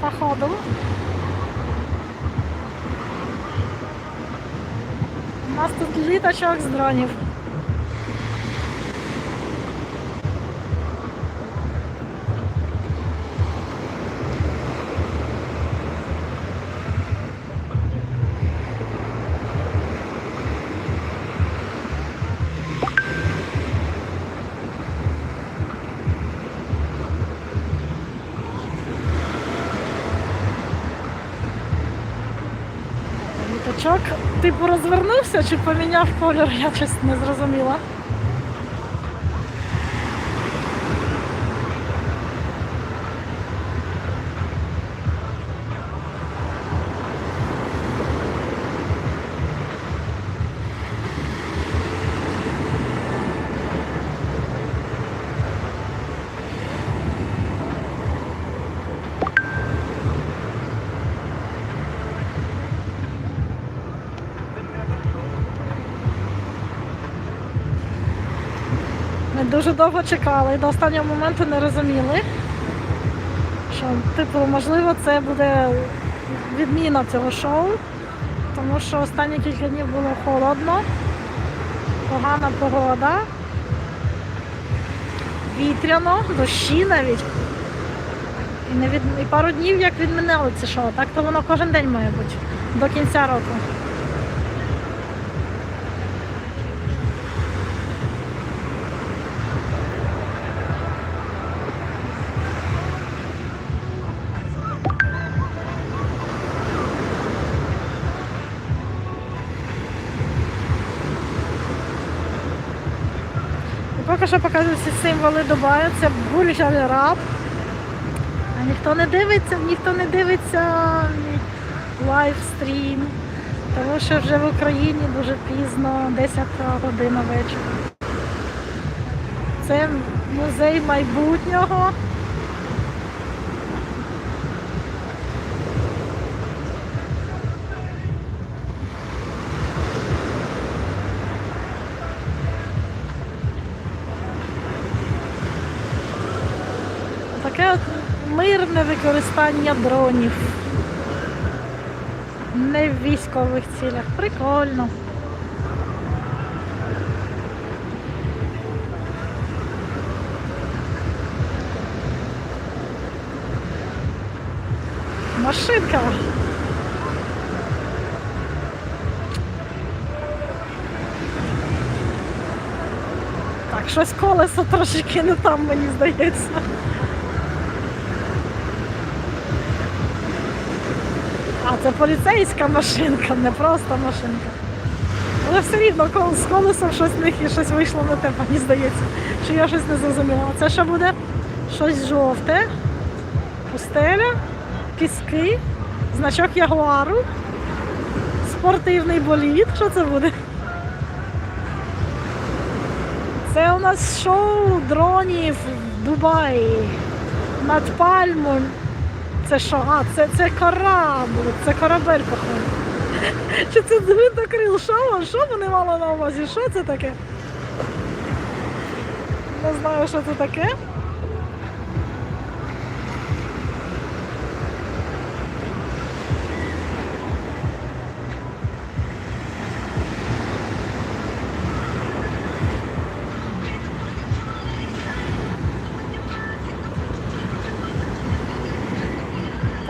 походу. У нас тут літачок з дронів. Літачок, типу, розвернувся чи поміняв кольор, я щось не зрозуміла. Ми дуже довго чекали до останнього моменту не розуміли, що, типу, можливо, це буде відміна цього шоу, тому що останні кілька днів було холодно, погана погода, вітряно, дощі навіть. І, не від... і пару днів як відмінили це шоу. Так то воно кожен день має бути до кінця року. Поки що показують всі символи Дубаю, це Бурж Аль А ніхто не дивиться, ніхто не дивиться лайвстрім, тому що вже в Україні дуже пізно, 10 година вечора. Це музей майбутнього. Мирне використання дронів. Не в військових цілях. Прикольно. Машинка. Так, щось колесо трошки не там, мені здається. А, це поліцейська машинка, не просто машинка. Але все рівно з колесом щось в них і щось вийшло не те, мені здається. Чи я щось не зрозуміла. Це що буде? Щось жовте, пустеля, піски, значок ягуару, спортивний болід. Що це буде? Це у нас шоу дронів в Дубаї над пальмою. Це що? А, це, це корабль, це корабель, походу. Чи це гвинтокрил? Що, що вони мали на увазі? Що це таке? Не знаю, що це таке.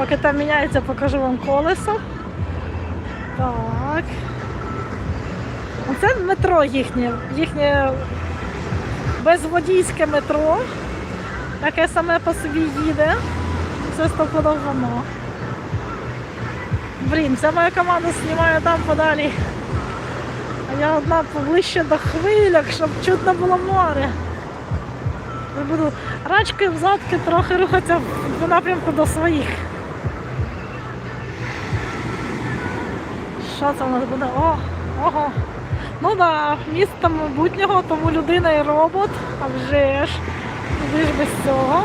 Поки там міняється, покажу вам колесо. Так. Оце метро їхнє, їхнє безводійське метро. Таке саме по собі їде. Це стопудово воно. Блін, вся моя команда знімає там подалі. А я одна поближче до хвиляк, щоб чутно було море. Я буду рачки взадки трохи рухатися в напрямку до своїх. Що це у нас буде? О, ого. Ну да, місто майбутнього, тому людина і робот, а вже ж, ви ж без цього.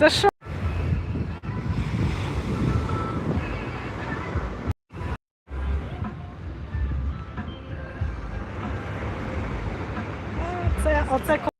Це що? Це оце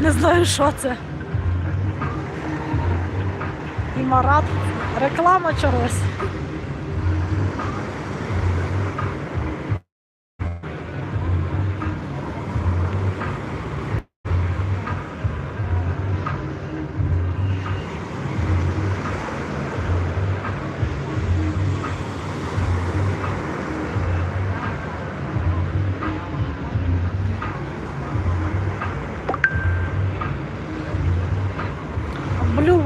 Не знаю, що це. І марат Реклама чогось.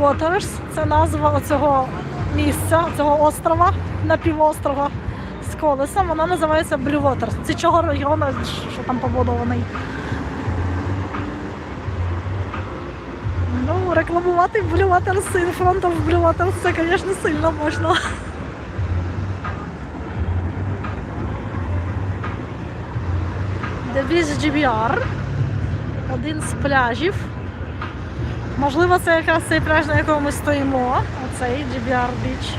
Waters це назва оцього місця, цього острова, напівострова з колесом. Вона називається Blue Waters. Це чого регіону, що там побудований. Ну, рекламувати Blue Waters in front of Blue Waters це, звісно, сильно можна. Beach GBR. Один з пляжів. Можливо, це якраз цей пляж, на якому ми стоїмо. Оцей GBR Beach.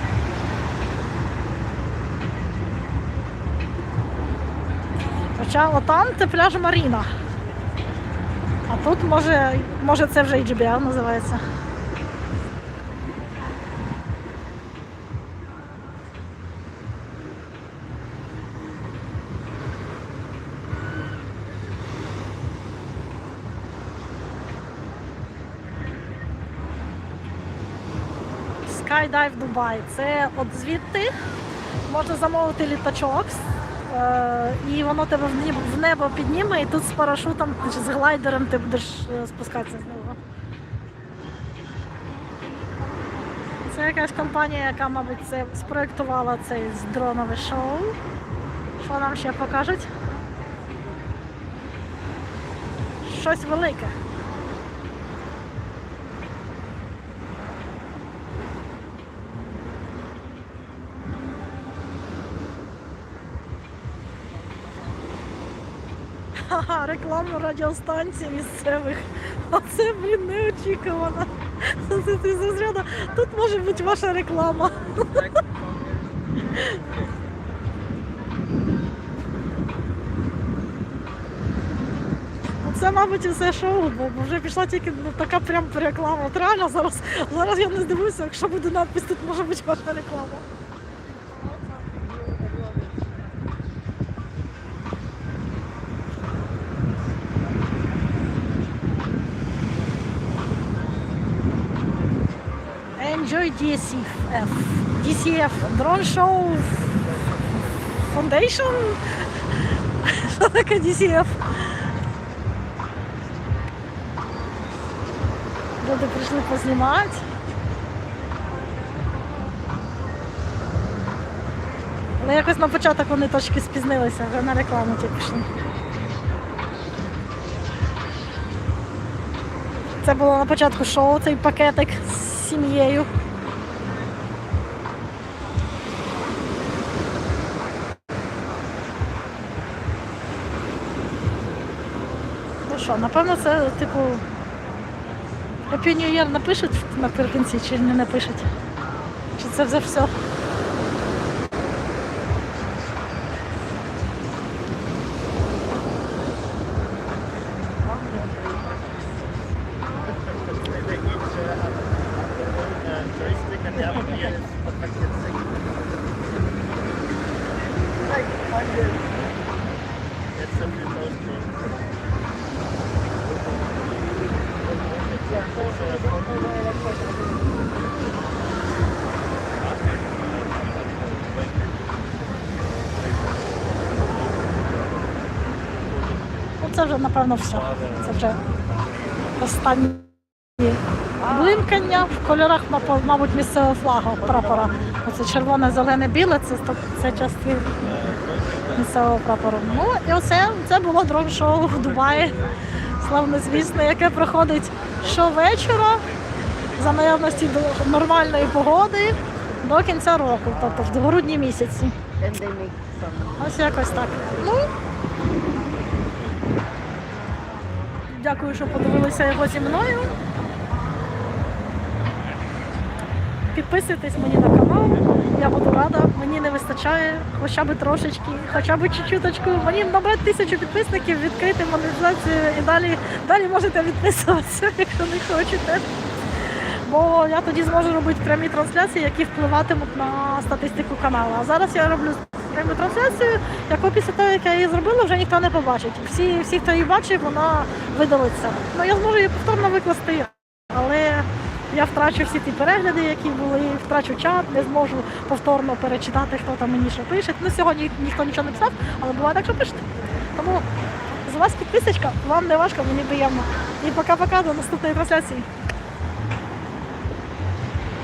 Хоча отам це пляж Маріна. А тут може, може це вже і GBR називається. Skydive Dubai. Це от звідти можна замовити літачок. е, І воно тебе в небо, підніме, і тут з парашутом чи з глайдером ти будеш е, спускатися з нього. Це якась компанія, яка, мабуть, це спроєктувала цей дронове шоу. Що нам ще покажуть? Щось велике. Ха-ха, рекламу радіостанцій місцевих. Оце, блін, неочікувано. Це ти з розряду. Тут може бути ваша реклама. Це, мабуть, усе шоу, бо вже пішла тільки ну, така прям реклама. От реально зараз, зараз я не здивуюся, якщо буде надпис, тут може бути ваша реклама. Enjoy DCF. DCF Drone Show Foundation? Що таке DCF? Люди прийшли познімати. Але якось на початок вони трошки спізнилися, вже на рекламу ті пішли. Це було на початку шоу, цей пакетик з сім'єю. Що, напевно, це типу. New напишуть наприкінці чи не напишуть? Чи це вже все? Це вже, напевно, все. Це вже останні блимкання в кольорах, мабуть, місцевого флагу прапора. Оце червоне, зелене, біле, це, це частини місцевого прапору. Ну і оце це було дрон-шоу в Дубаї. Славнозвісне, яке проходить щовечора за наявності до- нормальної погоди до кінця року, тобто в грудні місяці. Ось якось так. Ну. Дякую, що подивилися його зі мною. Підписуйтесь мені на канал. Я буду рада. Мені не вистачає хоча б трошечки, хоча б чуть-чуточку. Мені набрати тисячу підписників, відкрити монетизацію і далі, далі можете відписуватися, якщо не хочете. Бо я тоді зможу робити прямі трансляції, які впливатимуть на статистику каналу. А зараз я роблю пряму трансляцію, яку після того, як я її зробила, вже ніхто не побачить. Всі, всі хто її бачив, вона видалиться. Ну я зможу її повторно викласти, але я втрачу всі ті перегляди, які були, втрачу чат, не зможу повторно перечитати, хто там мені що пише. Ну сьогодні ніхто нічого не писав, але буває так, що пишете. Тому з вас підписочка, вам не важко, мені приємно. І пока-пока до наступної трансляції.